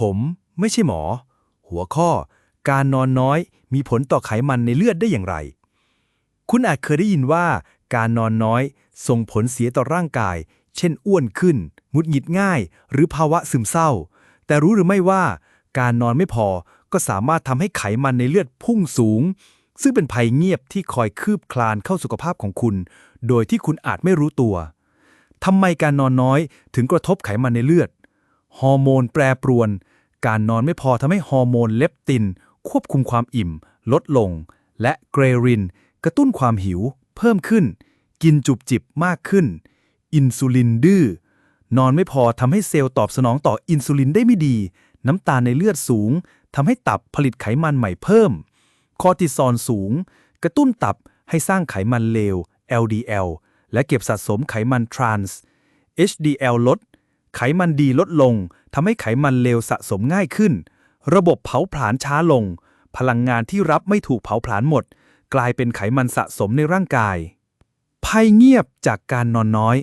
ผมไม่ใช่หมอ หัวข้อ การนอนน้อยมีผลต่อไขมันในเลือดได้อย่างไร คุณอาจเคยได้ยินว่าการนอนน้อยส่งผลเสียต่อร่างกาย เช่นอ้วนขึ้นหงุดหงิดง่าย หรือภาวะซึมเศร้า แต่รู้หรือไม่ว่า การนอนไม่พอก็สามารถทำให้ไขมันในเลือดพุ่งสูง ซึ่งเป็นภัยเงียบที่คอยคืบคลานเข้าสุขภาพของคุณ โดยที่คุณอาจไม่รู้ตัวทำไมการนอนน้อยถึงกระทบไขมันในเลือด ฮอร์โมนแปรปรวน การนอนไม่พอทำให้ฮอร์โมนเลปติน ควบคุมความอิ่ม ลดลง และเกรริน กระตุ้นความหิว เพิ่มขึ้น กินจุบจิบมากขึ้น อินซูลินดื้อนอนไม่พอทำให้เซลล์ตอบสนองต่ออินซูลินได้ไม่ดี น้ำตาลในเลือดสูงทำให้ตับผลิตไขมันใหม่เพิ่ม คอร์ติซอลสูง กระตุ้นตับให้สร้างไขมันเลว LDL และเก็บสะสมไขมันทรานส์ HDL ลด ไขมันดีลดลงทำให้ไขมันเลวสะสมง่ายขึ้น ระบบเผาผลาญช้าลง พลังงานที่รับไม่ถูกเผาผลาญหมด กลายเป็นไขมันสะสมในร่างกาย ภัยเงียบจากการนอนน้อย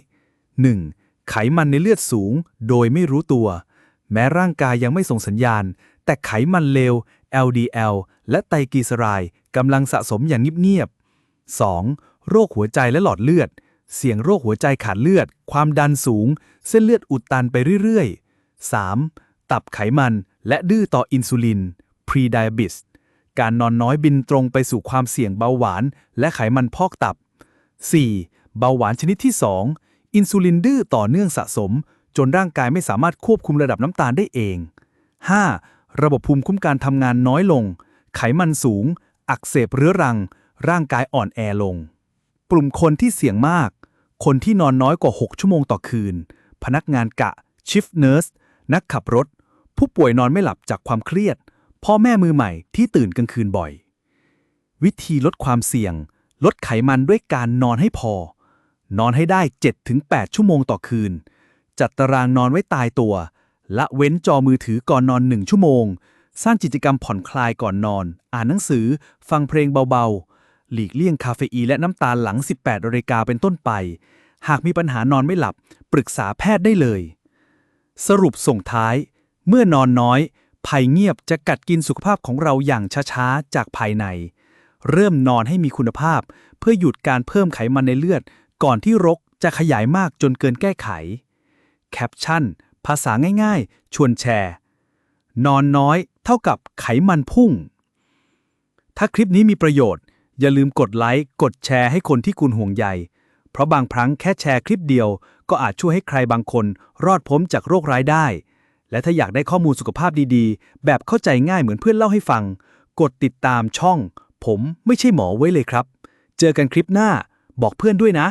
1. ไขมันในเลือดสูง โดยไม่รู้ตัว แม้ร่างกายยังไม่ส่งสัญญาณ แต่ไขมันเลว LDL และไตรกลีเซอไรด์กำลังสะสมอย่างเงียบๆ 2. โรคหัวใจและหลอดเลือด เสี่ยงโรคหัวใจขาดเลือด ความดันสูง เส้นเลือดอุดตันไปเรื่อยๆ 3. ตับไขมันและดื้อต่ออินซูลิน pre-diabetes การนอนน้อยบินตรงไปสู่ความเสี่ยงเบาหวาน และไขมันพอกตับ 4. เบาหวานชนิดที่ 2 อินซูลินดื้อต่อเนื่องสะสม จนร่างกายไม่สามารถควบคุมระดับน้ำตาลได้เอง 5. ระบบภูมิคุ้มกันทำงานน้อยลง ไขมันสูง อักเสบเรื้อรัง ร่างกายอ่อนแอลง กลุ่มคนที่เสี่ยงมาก คนที่นอนน้อยกว่า 6 ชั่วโมงต่อคืน พนักงานกะ ชิฟเน r ร์ส นักขับรถ ผู้ป่วยนอนไม่หลับจากความเครียด พ่อแม่มือใหม่ที่ตื่นกลางคืนบ่อย วิธีลดความเสี่ยง ลดไขมันด้วยการนอนให้พอ นอนให้ได้ 7-8 ชั่วโมงต่อคืน จัดตารางนอนไว้ตายตัว ละเว้นจอมือถือก่อนนอน1ชั่วโมง สร้างกิจกรรมผ่อนคลายก่อนนอน อ่านหนังสือ ฟังเพลงเบาๆ หลีกเลี่ยงคาเฟอีนและน้ำตาลหลัง 18นาฬิกาเป็นต้นไป หากมีปัญหานอนไม่หลับ ปรึกษาแพทย์ได้เลย สรุปส่งท้าย เมื่อนอนน้อย ภัยเงียบจะกัดกินสุขภาพของเราอย่างช้าๆ จากภายใน เริ่มนอนให้มีคุณภาพ เพื่อหยุดการเพิ่มไขมันในเลือด ก่อนที่รกจะขยายมากจนเกินแก้ไข แคปชั่น ภาษาง่ายๆ ชวนแชร์ นอนน้อยเท่ากับไขมันพุ่ง ถ้าคลิปนี้มีประโยชน์ อย่าลืมกดไลค์ กดแชร์ให้คนที่คุณห่วงใย เพราะบางครั้งแค่แชร์คลิปเดียว ก็อาจช่วยให้ใครบางคนรอดพ้นจากโรคร้ายได้ และถ้าอยากได้ข้อมูลสุขภาพดีๆ แบบเข้าใจง่ายเหมือนเพื่อนเล่าให้ฟัง กดติดตามช่อง ผมไม่ใช่หมอไว้เลยครับ เจอกันคลิปหน้า บอกเพื่อนด้วยนะ